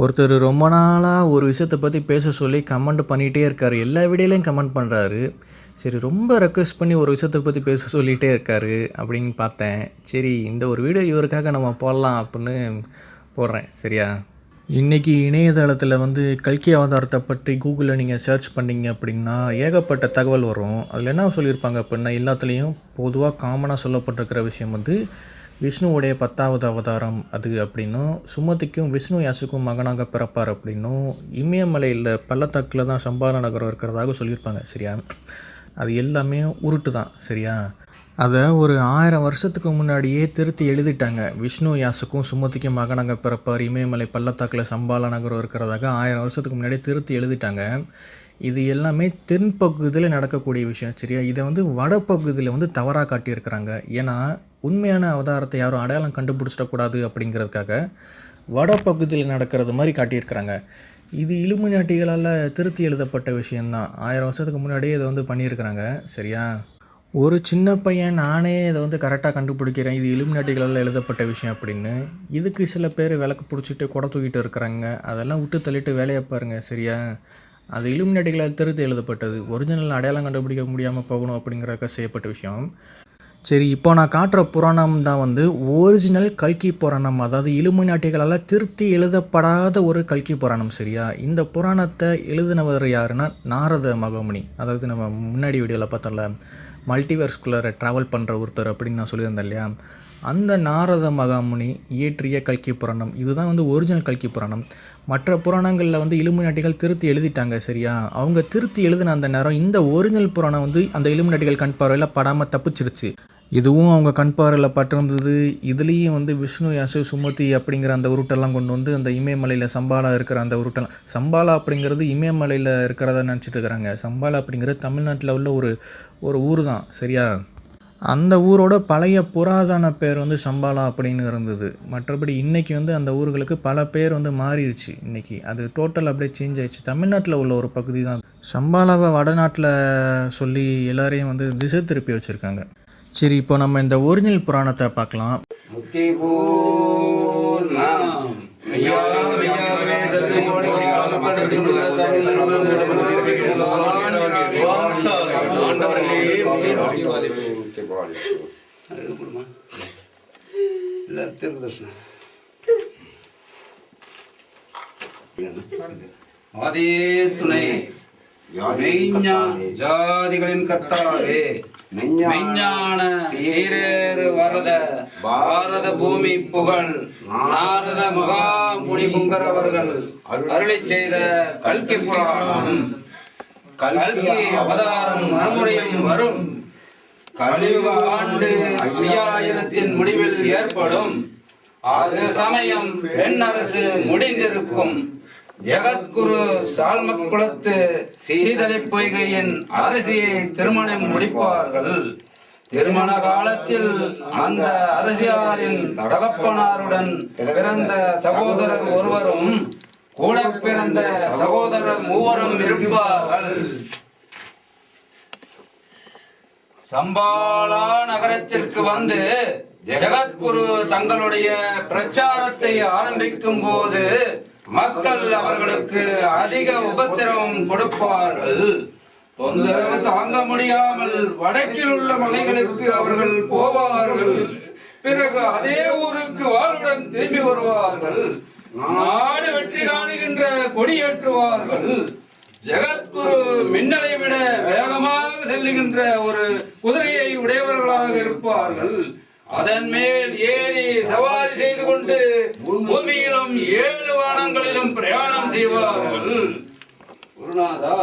ஒருத்தர் ரொம்ப நாளாக ஒரு விஷயத்தை பற்றி பேச சொல்லி கமெண்ட் பண்ணிகிட்டே இருக்கார். எல்லா வீடியோலையும் கமெண்ட் பண்ணுறாரு சரி ரொம்ப ரெக்வெஸ்ட் பண்ணி ஒரு விஷயத்தை பற்றி பேச சொல்லிகிட்டே இருக்காரு அப்படின்னு பார்த்தேன். சரி இந்த ஒரு வீடியோ இவருக்காக நம்ம போடலாம் அப்படின்னு போடுறேன். சரியா? இன்றைக்கி இணையதளத்தில் வந்து கல்கி அவதாரத்தை பற்றி கூகுளில் நீங்கள் சர்ச் பண்ணிங்க அப்படின்னா ஏகப்பட்ட தகவல் வரும். அதில் என்ன சொல்லியிருப்பாங்க அப்படின்னா எல்லாத்துலேயும் பொதுவாக காமனாக சொல்லப்பட்டிருக்கிற விஷயம் வந்து விஷ்ணுவுடைய பத்தாவது அவதாரம் அது அப்படின்னும் சுமதிக்கும் விஷ்ணு யாசுக்கும் மகனாக பிறப்பார் அப்படின்னும் இமயமலையில் பள்ளத்தாக்கில் தான் சம்பார நகரம் இருக்கிறதாக சொல்லியிருப்பாங்க சரியா? அது எல்லாமே உருட்டு தான் சரியா? அதை ஒரு ஆயிரம் வருஷத்துக்கு முன்னாடியே திருத்தி எழுதிட்டாங்க. விஷ்ணு யாசுக்கும் சுமதிக்கும் மகனாக பிறப்பார் இமயமலை பள்ளத்தாக்கில் சம்பால நகரம் இருக்கிறதாக ஆயிரம் வருஷத்துக்கு முன்னாடியே திருத்தி எழுதிட்டாங்க. இது எல்லாமே தென்பகுதியில் நடக்கக்கூடிய விஷயம் சரியா? இதை வந்து வடப்பகுதியில் வந்து தவறாக காட்டியிருக்கிறாங்க. ஏன்னா உண்மையான அவதாரத்தை யாரும் அடையாளம் கண்டுபிடிச்சிடக்கூடாது அப்படிங்கிறதுக்காக வடப்பகுதியில் நடக்கிறது மாதிரி காட்டியிருக்கிறாங்க. இது இலுமினாட்டிகளால் திருத்தி எழுதப்பட்ட விஷயந்தான் ஆயிரம் வருஷத்துக்கு முன்னாடியே இதை வந்து பண்ணியிருக்கிறாங்க சரியா? ஒரு சின்ன பையன் நானே இதை வந்து கரெக்டாக கண்டுபிடிக்கிறேன். இது இலுமினாட்டிகளால் எழுதப்பட்ட விஷயம் அப்படின்னு. இதுக்கு சில பேர் விளக்கு பிடிச்சிட்டு குட தூக்கிட்டு இருக்கிறாங்க. அதெல்லாம் விட்டு தள்ளிட்டு வேலையை பாருங்கள் சரியா? அது இலுமினேட்டிகளால் திருத்தி எழுதப்பட்டது. ஒரிஜினல் அடையாளம் கண்டுபிடிக்க முடியாமல் போகணும் அப்படிங்கிறக்க செய்யப்பட்ட விஷயம். சரி இப்போ நான் காட்டுற புராணம் தான் வந்து ஒரிஜினல் கல்கி புராணம். அதாவது இலுமினாட்டிகளால் திருத்தி எழுதப்படாத ஒரு கல்கி புராணம் சரியா? இந்த புராணத்தை எழுதினவர் யாருன்னா நாரத மகாமுனி. அதாவது நம்ம முன்னாடி வீடியோவில் பார்த்தோம்ல மல்டிவர்ஸ்குள்ளே ட்ராவல் பண்ணுற ஒருத்தர் அப்படின்னு நான் சொல்லியிருந்தேன் இல்லையா? அந்த நாரத மகாமுனி இயற்றிய கல்கி புராணம். இதுதான் வந்து ஒரிஜினல் கல்கி புராணம். மற்ற புராணங்களில் வந்து இலுமினாட்டிகள் திருத்தி எழுதிட்டாங்க சரியா? அவங்க திருத்தி எழுதின அந்த நேரம் இந்த ஒரிஜினல் புராணம் வந்து அந்த இலுமினாட்டிகள் கண் பார்வையில் படாமல் தப்பிச்சிருச்சு. இதுவும் அவங்க கண் பார்வையில் பட்டிருந்தது. இதுலேயும் வந்து விஷ்ணு யாசு சுமதி அப்படிங்கிற அந்த உருட்டெல்லாம் கொண்டு வந்து அந்த இமயமலையில் சம்பாலா இருக்கிற அந்த உருட்டெல்லாம். சம்பாலா அப்படிங்கிறது இமயமலையில் இருக்கிறத நினச்சிட்டு இருக்கிறாங்க. சம்பாலா அப்படிங்கிறது தமிழ்நாட்டில் உள்ள ஒரு ஒரு ஊர் தான் சரியா? அந்த ஊரோட பழைய புராதன பேர் வந்து சம்பாலா அப்படின்னு இருந்தது. மற்றபடி இன்றைக்கி வந்து அந்த ஊர்களுக்கு பல பேர் வந்து மாறிடுச்சு இன்றைக்கி அது டோட்டல் அப்படியே சேஞ்ச் ஆயிடுச்சு. தமிழ்நாட்டில் உள்ள ஒரு பகுதி தான் சம்பாலாவை வடநாட்டில் சொல்லி எல்லாரையும் வந்து திசை திருப்பி வச்சுருக்காங்க. சரி இப்போ நம்ம இந்த ஒரிஜினல் புராணத்தை பார்க்கலாம். ஆதே துணை. ஜாதிகளின் கர்த்தாவே. மெஞ்ஞான சீரேறு வரத பாரத பூமி புகழ் நாரத மகா முனி புங்கர் அருளை செய்த கல்கி புராணம். கல்கி அவதாரம் மறுமுறையும் வரும். கலியுக ஆண்டு ஐயாயிரத்தின் முடிவில் ஏற்படும். அது சமயம் பெண்ணரசு முடிந்திருக்கும். ஜெகத்குரு சால்ம குலத்து சீதலை பொய்கையின் அரசியை திருமணம் முடிப்பார்கள். திருமண காலத்தில் அந்த அரசியாரின் தகப்பனாருடன் பிறந்த சகோதரர் ஒருவரும் கூட பிறந்த சகோதரர் மூவரும் இருப்பார்கள். சம்பாலா நகரத்திற்கு வந்து ஜெகத்குரு தங்களுடைய பிரச்சாரத்தை ஆரம்பிக்கும் போது மக்கள் அவர்களுக்கு அதிக உபத்திரவம் கொடுப்பார்கள். தொந்தரவு தாங்க முடியாமல் வடக்கில் உள்ள மலைகளுக்கு அவர்கள் போவார்கள். பிறகு அதே ஊருக்கு வாளுடன் திரும்பி வருவார்கள். நாடு வெற்றி காணுகின்ற கொடியேற்றுவார்கள் ஜெகத்குரு மின்னலை விட வேகமாக செல்லுகின்ற ஒரு குதிரையை உடையவர்களாக இருப்பார்கள். அதன் மேல் ஏறி சவாரி செய்து கொண்டு பூமியிலும் ஏழு வானங்களிலும் பிரயாணம் செய்வார்கள். குருநாதா.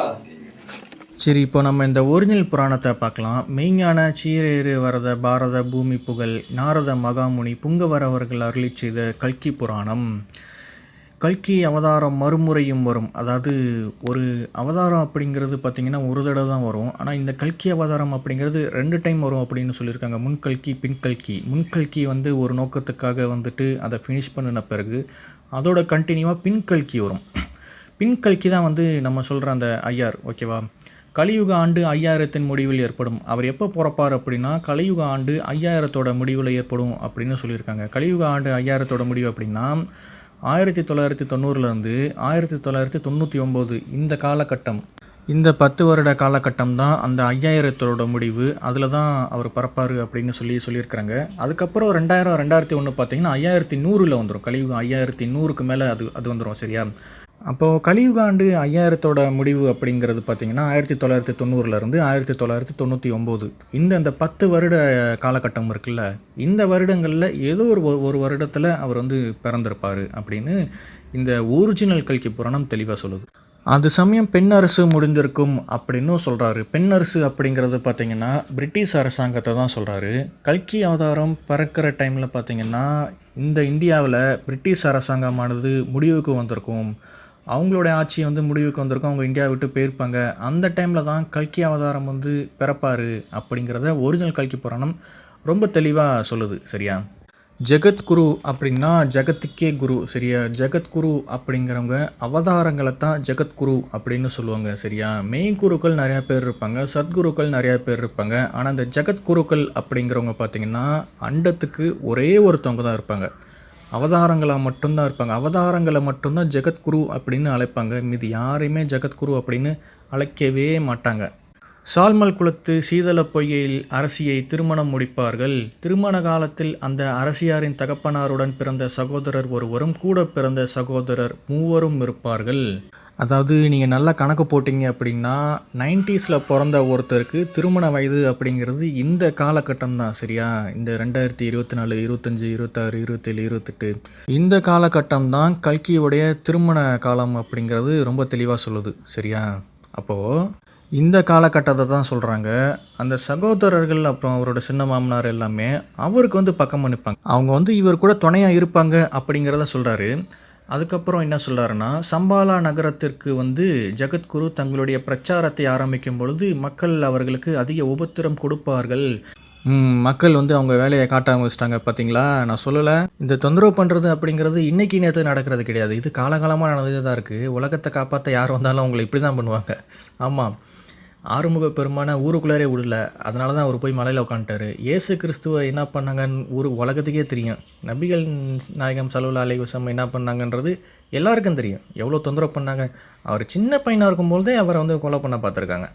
சரி இப்போ நம்ம இந்த ஒரிஜினல் புராணத்தை பார்க்கலாம். மெய்ஞான சீரேறு வரத பாரத பூமி புகழ் நாரத மகாமுனி புங்கவரவர்கள் அருளி செய்த கல்கி புராணம். கல்கி அவதாரம் மறுமுறையும் வரும். அதாவது ஒரு அவதாரம் அப்படிங்கிறது பார்த்திங்கன்னா ஒரு தடவை தான் வரும். ஆனால் இந்த கல்கி அவதாரம் அப்படிங்கிறது ரெண்டு டைம் வரும் அப்படின்னு சொல்லியிருக்காங்க. முன்கல்கி பின்கல்கி முன்கல்கி வந்து ஒரு நோக்கத்துக்காக வந்துட்டு அதை ஃபினிஷ் பண்ணின பிறகு அதோட கண்டினியூவாக பின்கல்கி வரும். பின்கல்கி தான் வந்து நம்ம சொல்கிற அந்த ஐயார் ஓகேவா? கலியுக ஆண்டு ஐயாயிரத்தின் முடிவில் ஏற்படும். அவர் எப்போ பிறப்பார் அப்படின்னா கலியுக ஆண்டு ஐயாயிரத்தோட முடிவில் ஏற்படும் அப்படின்னு சொல்லியிருக்காங்க. கலியுக ஆண்டு ஐயாயிரத்தோட முடிவு அப்படின்னா ஆயிரத்தி தொள்ளாயிரத்தி தொண்ணூறுலேருந்து ஆயிரத்தி தொள்ளாயிரத்தி தொண்ணூற்றி ஒம்பது இந்த காலகட்டம். இந்த பத்து வருட காலகட்டம் தான் அந்த ஐயாயிரத்தோட முடிவு. அதில் தான் அவர் பறப்பார் அப்படின்னு சொல்லி சொல்லியிருக்கிறாங்க. அதுக்கப்புறம் ரெண்டாயிரம் ரெண்டாயிரத்தி ஒன்று பார்த்தீங்கன்னா ஐயாயிரத்தி நூறில் வந்துடும் கழிவு ஐயாயிரத்தி நூறுக்கு மேலே அது அது வந்துடும் சரியா? அப்போது கலியுக ஆண்டு ஐயாயிரத்தோட முடிவு அப்படிங்கிறது பார்த்தீங்கன்னா ஆயிரத்தி தொள்ளாயிரத்தி தொண்ணூறுலேருந்து ஆயிரத்தி தொள்ளாயிரத்தி தொண்ணூற்றி ஒம்பது. இந்த இந்த பத்து வருட காலகட்டம் இருக்குல்ல இந்த வருடங்களில் ஏதோ ஒரு ஒரு வருடத்தில் அவர் வந்து பிறந்திருப்பார் அப்படின்னு இந்த ஒரிஜினல் கல்கி புராணம் தெளிவாக சொல்லுது. அது சமயம் பெண் அரசு முடிந்திருக்கும் அப்படின்னும் சொல்கிறாரு பெண் அரசு அப்படிங்கிறது பார்த்தீங்கன்னா பிரிட்டிஷ் அரசாங்கத்தை தான் சொல்கிறாரு கல்கி அவதாரம் பறக்கிற டைமில் பார்த்திங்கன்னா இந்த இந்தியாவில் பிரிட்டிஷ் அரசாங்கமானது முடிவுக்கு வந்திருக்கும். அவங்களுடைய ஆட்சி வந்து முடிவுக்கு வந்திருக்கும். அவங்க இந்தியா விட்டு போயிருப்பாங்க. அந்த டைமில் தான் கல்கி அவதாரம் வந்து பிறப்பார் அப்படிங்கிறத ஒரிஜினல் கல்கி புராணம் ரொம்ப தெளிவாக சொல்லுது. சரியா? ஜெகத்குரு அப்படின்னா ஜெகத்துக்கே குரு. சரியா? ஜெகத்குரு அப்படிங்கிறவங்க அவதாரங்களை தான் ஜெகத்குரு அப்படின்னு சொல்லுவாங்க. சரியா? மெயின் குருக்கள் நிறையா பேர் இருப்பாங்க. சத்குருக்கள் நிறையா பேர் இருப்பாங்க. ஆனால் இந்த ஜெகத்குருக்கள் அப்படிங்கிறவங்க பார்த்திங்கன்னா அண்டத்துக்கு ஒரே ஒருத்தவங்க தான் இருப்பாங்க. அவதாரங்களாக மட்டும்தான் இருப்பாங்க. அவதாரங்களை மட்டும்தான் ஜெகத்குரு அப்படின்னு அழைப்பாங்க. மீதி யாரையுமே ஜெகத்குரு அப்படின்னு அழைக்கவே மாட்டாங்க. சால்மல் குலத்து சீதள பொய்யில் அரசியை திருமணம் முடிப்பார்கள். திருமண காலத்தில் அந்த அரசியாரின் தகப்பனாருடன் பிறந்த சகோதரர் ஒருவரும் கூட பிறந்த சகோதரர் மூவரும் இருப்பார்கள். அதாவது நீங்கள் நல்லா கணக்கு போட்டிங்க அப்படின்னா நைன்டிஸில் பிறந்த ஒருத்தருக்கு திருமண வயது அப்படிங்கிறது இந்த காலகட்டம் தான் சரியா? இந்த ரெண்டாயிரத்தி இருபத்தி நாலு இருபத்தஞ்சி இருபத்தாறு இருபத்தேழு இருபத்தெட்டு. இந்த காலகட்டம் தான் கல்கியுடைய திருமண காலம் அப்படிங்கிறது ரொம்ப தெளிவாக சொல்லுது சரியா? அப்போது இந்த காலகட்டத்தை தான் சொல்கிறாங்க அந்த சகோதரர்கள் அப்புறம் அவரோட சின்ன மாமனார் எல்லாமே அவருக்கு வந்து பக்கம் நிற்பாங்க அவங்க வந்து இவர் கூட துணையாக இருப்பாங்க அப்படிங்கிறத சொல்கிறாரு அதுக்கப்புறம் என்ன சொல்கிறாருன்னா சம்பாலா நகரத்திற்கு வந்து ஜெகத்குரு தங்களுடைய பிரச்சாரத்தை ஆரம்பிக்கும் பொழுது மக்கள் அவர்களுக்கு அதிக உபத்திரம் கொடுப்பார்கள். மக்கள் வந்து அவங்க வேலையை காட்ட ஆரம்பிச்சிட்டாங்க பார்த்தீங்களா நான் சொல்லலை. இந்த தொந்தரவு பண்ணுறது அப்படிங்கிறது இன்றைக்கி நேற்று நடக்கிறது கிடையாது. இது காலகாலமாக நடந்துட்டு தான் இருக்குது உலகத்தை காப்பாற்ற யார் வந்தாலும் அவங்களை இப்படி தான் பண்ணுவாங்க. ஆமாம். ஆறுமுக பெருமான ஊருக்குள்ளாரே விடல. அதனால தான் அவர் போய் மலையில் உட்காந்துட்டாரு இயேசு கிறிஸ்துவை என்ன பண்ணாங்கன்னு ஊர் உலகத்துக்கே தெரியும். நபிகள் நாயகம் சலுவலா அலை வசம் என்ன பண்ணாங்கன்றது எல்லாருக்கும் தெரியும். எவ்வளோ தொந்தரவு பண்ணாங்க. அவர் சின்ன பையனாக இருக்கும்போதே அவரை வந்து கொலை பண்ண பார்த்துருக்காங்க.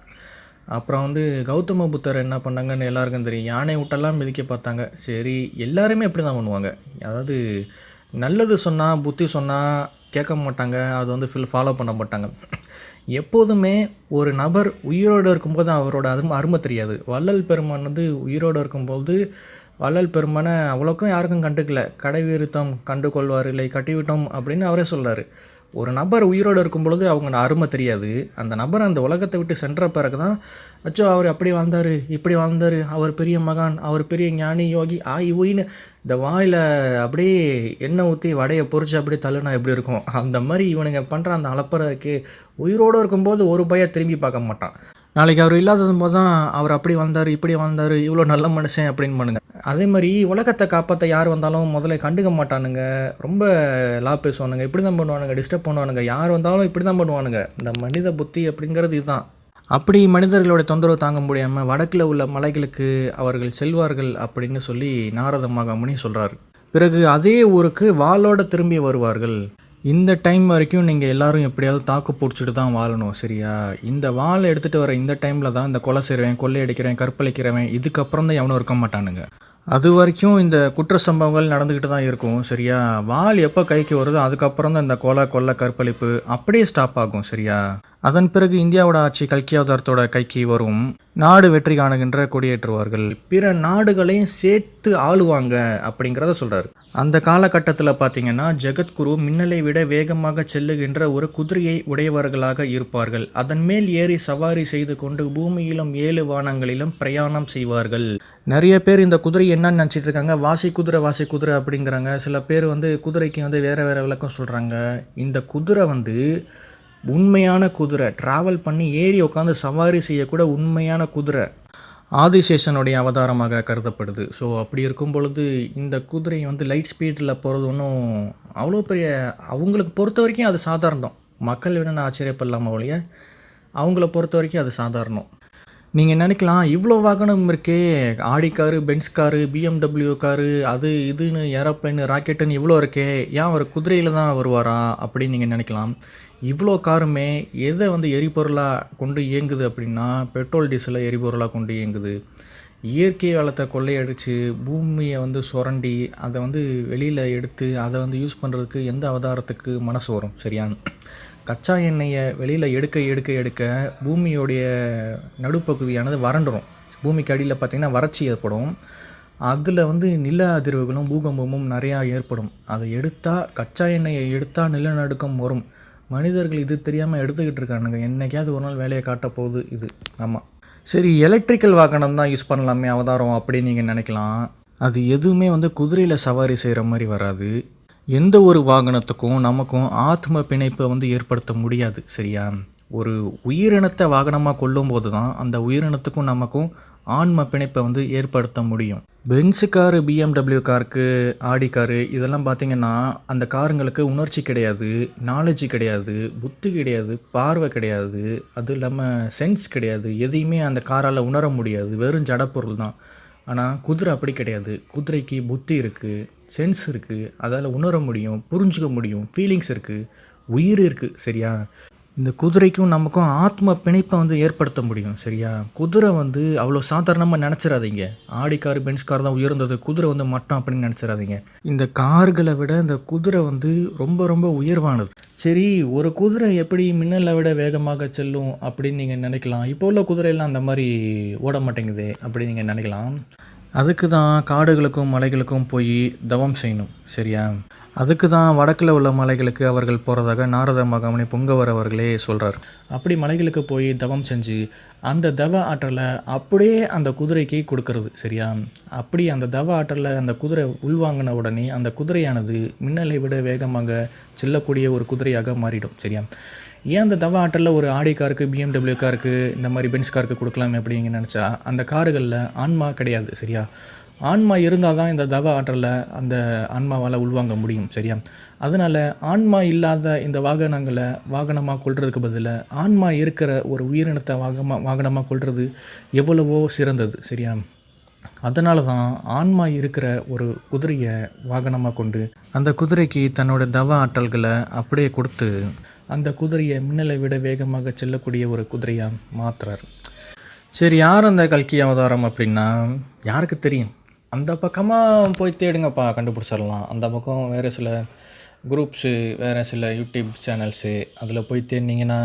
அப்புறம் வந்து கௌதம புத்தர் என்ன பண்ணாங்கன்னு எல்லாருக்கும் தெரியும். யானை விட்டெல்லாம் மிதிக்க பார்த்தாங்க. சரி எல்லாருமே இப்படி தான் பண்ணுவாங்க. அதாவது நல்லது சொன்னால் புத்தி சொன்னால் கேட்க மாட்டாங்க. அது வந்து ஃபில் ஃபாலோ பண்ண மாட்டாங்க. எப்போதுமே ஒரு நபர் உயிரோடு இருக்கும்போது அவரோட அருமை அருமை தெரியாது. வள்ளல் பெருமான் வந்து உயிரோடு இருக்கும்போது வள்ளல் பெருமானை அவ்வளோக்கும் யாருக்கும் கண்டுக்கல. கடை விருத்தம் கண்டு கொள்வார் இல்லை கட்டிவிட்டோம் அப்படின்னு அவரே சொல்கிறார் ஒரு நபர் உயிரோடு இருக்கும் பொழுது அவங்க அருமை தெரியாது. அந்த நபர் அந்த உலகத்தை விட்டு சென்ற பிறகு தான் அச்சோ அவர் அப்படி வாழ்ந்தார் இப்படி வாழ்ந்தார் அவர் பெரிய மகான் அவர் பெரிய ஞானி யோகி ஆய் ஊயின்னு இந்த வாயில் அப்படியே எண்ணெய் ஊற்றி வடையை பொறிச்சு அப்படியே தள்ளுனா எப்படி இருக்கும்? அந்த மாதிரி இவனுங்க பண்ணுற அந்த அலப்பறக்கு உயிரோடு இருக்கும்போது ஒரு பைய திரும்பி பார்க்க மாட்டான். நாளைக்கு அவர் இல்லாதது போது தான் அவர் அப்படி வந்தார் இப்படி வந்தார் இவ்வளோ நல்ல மனுஷன் அப்படின்னு பண்ணுங்க. அதே மாதிரி உலகத்தை காப்பாற்ற யார் வந்தாலும் முதல்ல கண்டுக்க மாட்டானுங்க. ரொம்ப லா பேசுவானுங்க இப்படி தான் பண்ணுவானுங்க டிஸ்டர்ப் பண்ணுவானுங்க. யார் வந்தாலும் இப்படி தான் பண்ணுவானுங்க. இந்த மனித புத்தி அப்படிங்கிறது இதுதான். அப்படி மனிதர்களோட தொந்தரவு தாங்க முடியாமல் வடக்கில் உள்ள மலைகளுக்கு அவர்கள் செல்வார்கள் அப்படின்னு சொல்லி நாரத மகாமுனி சொல்கிறாரு பிறகு அதே ஊருக்கு வாளோட திரும்பி வருவார்கள். இந்த டைம் வரைக்கும் நீங்கள் எல்லாரும் எப்படியாவது தாக்கு பிடிச்சிட்டு தான் வாழணும் சரியா? இந்த வாழை எடுத்துகிட்டு வர இந்த டைமில் தான் இந்த கொலை செய்கிறவன் கொள்ளையடிக்கிறவன் கற்பழிக்கிறவன் இதுக்கப்புறம் தான் எவனும் இருக்க மாட்டானுங்க. அது வரைக்கும் இந்த குற்ற சம்பவங்கள் நடந்துக்கிட்டு தான் இருக்கும் சரியா? வாள் எப்போ கைக்கு வருதோ அதுக்கப்புறம் தான் இந்த கொலை கொள்ளை கற்பழிப்பு அப்படியே ஸ்டாப் ஆகும் சரியா? அதன் பிறகு இந்தியாவோட ஆட்சி கல்கி அவதாரத்தோட கைக்கு வரும். நாடு வெற்றி காணுகின்ற கொடியேற்றுவார்கள். பிற நாடுகளையும் சேர்த்து ஆளுவாங்க அப்படிங்கிறத சொல்றாரு. அந்த காலகட்டத்தில் பார்த்தீங்கன்னா ஜெகத்குரு மின்னலை விட வேகமாக செல்லுகின்ற ஒரு குதிரையை உடையவர்களாக இருப்பார்கள். அதன் மேல் ஏறி சவாரி செய்து கொண்டு பூமியிலும் ஏழு வானங்களிலும் பிரயாணம் செய்வார்கள். நிறைய பேர் இந்த குதிரை என்னன்னு நினச்சிட்டு இருக்காங்க. வாசி குதிரை வாசி குதிரை அப்படிங்கிறாங்க. சில பேர் வந்து குதிரைக்கு வந்து வேற வேற விளக்கம் சொல்கிறாங்க இந்த குதிரை வந்து உண்மையான குதிரை. ட்ராவல் பண்ணி ஏறி உட்காந்து சவாரி செய்யக்கூட உண்மையான குதிரை. ஆதிசேஷனுடைய அவதாரமாக கருதப்படுது. ஸோ அப்படி இருக்கும் பொழுது இந்த குதிரை வந்து லைட் ஸ்பீடில் போகிறது ஒன்றும் அவ்வளோ பெரிய அவங்களுக்கு பொறுத்த வரைக்கும் அது சாதாரணம். மக்கள் வேணும்னு ஆச்சரியப்படலாமா ஒழிய? அவங்கள பொறுத்த வரைக்கும் அது சாதாரணம். நீங்கள் நினைக்கலாம் இவ்வளோ வாகனம் இருக்கே. Audi car Benz car BMW car அது இதுன்னு ஏரோப்ளைனு ராக்கெட்டுன்னு இவ்வளோ இருக்கே. ஏன் அவர் குதிரையில் தான் வருவாரா அப்படின்னு நீங்கள் நினைக்கலாம். இவ்வளோ காருமே எதை வந்து எரிபொருளாக கொண்டு இயங்குது அப்படின்னா பெட்ரோல் டீசலை எரிபொருளாக கொண்டு இயங்குது. இயற்கை வளத்தை கொள்ளையடித்து பூமியை வந்து சுரண்டி அதை வந்து வெளியில் எடுத்து அதை வந்து யூஸ் பண்ணுறதுக்கு எந்த அவதாரத்துக்கு மனசு வரும் சரியா? கச்சா எண்ணெயை வெளியில் எடுக்க எடுக்க எடுக்க பூமியோடைய நடுப்பகுதியானது வறண்டுரும். பூமிக்கு அடியில் பார்த்திங்கன்னா வறட்சி ஏற்படும். அதில் வந்து நில அதிர்வுகளும் பூகம்பமும் நிறையா ஏற்படும். அதை எடுத்தால் கச்சா எண்ணெயை எடுத்தால் நிலநடுக்கம் வரும். மனிதர்கள் இது தெரியாமல் எடுத்துக்கிட்டு இருக்கானுங்க. என்றைக்காவது ஒரு நாள் வேலையை காட்ட போகுது இது. ஆமாம் சரி எலக்ட்ரிக்கல் வாகனம் தான் யூஸ் பண்ணலாமே அவதாரம் அப்படின்னு நீங்கள் நினைக்கலாம். அது எதுவுமே வந்து குதிரையில் சவாரி செய்கிற மாதிரி வராது. எந்த ஒரு வாகனத்துக்கும் நமக்கும் ஆத்ம பிணைப்பை வந்து ஏற்படுத்த முடியாது சரியா? ஒரு உயிரினத்தை வாகனமாக கொள்ளும்போது தான் அந்த உயிரினத்துக்கும் நமக்கும் ஆன்ம பிணைப்பை வந்து ஏற்படுத்த முடியும். பென்ஸு காரு பிஎம்டபிள்யூ காருக்கு ஆடி காரு இதெல்லாம் பார்த்தீங்கன்னா அந்த காருங்களுக்கு உணர்ச்சி கிடையாது நாலேஜ் கிடையாது புத்தி கிடையாது பார்வை கிடையாது அது இல்லாமல் சென்ஸ் கிடையாது. எதையுமே அந்த காரால் உணர முடியாது. வெறும் ஜடப்பொருள் தான். ஆனால் குதிரை அப்படி கிடையாது. குதிரைக்கு புத்தி இருக்குது சென்ஸ் இருக்குது அதால் உணர முடியும் புரிஞ்சுக்க முடியும் ஃபீலிங்ஸ் இருக்குது உயிர் இருக்குது சரியா? இந்த குதிரைக்கும் நமக்கும் ஆத்ம பிணைப்பை வந்து ஏற்படுத்த முடியும் சரியா? குதிரை வந்து அவ்வளோ சாதாரணமாக நினச்சிடாதீங்க ஆடி கார் பென்ஸ் கார் தான் உயர்ந்தது. குதிரை வந்து மட்டம் அப்படின்னு நினச்சிடாதீங்க இந்த கார்களை விட இந்த குதிரை வந்து ரொம்ப ரொம்ப உயர்வானது. சரி ஒரு குதிரை எப்படி மின்னலை விட வேகமாக செல்லும் அப்படின்னு நீங்கள் நினைக்கலாம். இப்போ உள்ள குதிரையெல்லாம் அந்த மாதிரி ஓட மாட்டேங்குது அப்படின்னு நீங்கள் நினைக்கலாம். அதுக்கு தான் காடுகளுக்கும் மலைகளுக்கும் போய் தவம் செய்யணும் சரியா? அதுக்கு தான் வடக்கில் உள்ள மலைகளுக்கு அவர்கள் போகிறதாக நாரத மகாமணி பொங்கவர் அவர்களே சொல்கிறார் அப்படி மலைகளுக்கு போய் தவம் செஞ்சு அந்த தவ ஆற்றலை அப்படியே அந்த குதிரைக்கு கொடுக்கறது சரியா? அப்படி அந்த தவ ஆற்றலை அந்த குதிரை உள்வாங்கின உடனே அந்த குதிரையானது மின்னலை விட வேகமாக செல்லக்கூடிய ஒரு குதிரையாக மாறிடும் சரியா? ஏன் அந்த தவ ஆற்றலில் ஒரு ஆடி காருக்கு பிஎம்டபிள்யூ காருக்கு இந்த மாதிரி பென்ஸ் காருக்கு கொடுக்கலாமே அப்படிங்க நினச்சா அந்த காருகளில் ஆன்மா கிடையாது சரியா? ஆன்மா இருந்தால் தான் இந்த தவ ஆற்றலை அந்த ஆன்மாவால் உள்வாங்க முடியும் சரியா? அதனால் ஆன்மா இல்லாத இந்த வாகனங்களை வாகனமாக கொள்றதுக்கு பதிலாக ஆன்மா இருக்கிற ஒரு உயிரினத்தை வாகமாக வாகனமாக கொள்வது எவ்வளவோ சிறந்தது சரியா? அதனால தான் ஆன்மா இருக்கிற ஒரு குதிரையை வாகனமாக கொண்டு அந்த குதிரைக்கு தன்னோட தவ ஆற்றல்களை அப்படியே கொடுத்து அந்த குதிரையை மின்னலை விட வேகமாக செல்லக்கூடிய ஒரு குதிரையாக மாற்றுறார் சரி யார் அந்த கல்கி அவதாரம் அப்படின்னா? யாருக்கு தெரியும்? அந்த பக்கமாக போய் தேடுங்கப்பா கண்டுபிடிச்சிடலாம். அந்த பக்கம் வேறு சில குரூப்ஸு வேறு சில யூடியூப் சேனல்ஸு அதில் போய் தேடினீங்கன்னா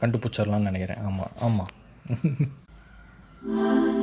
கண்டுபிடிச்சிடலாம்னு நினைக்கிறேன். ஆமாம் ஆமாம்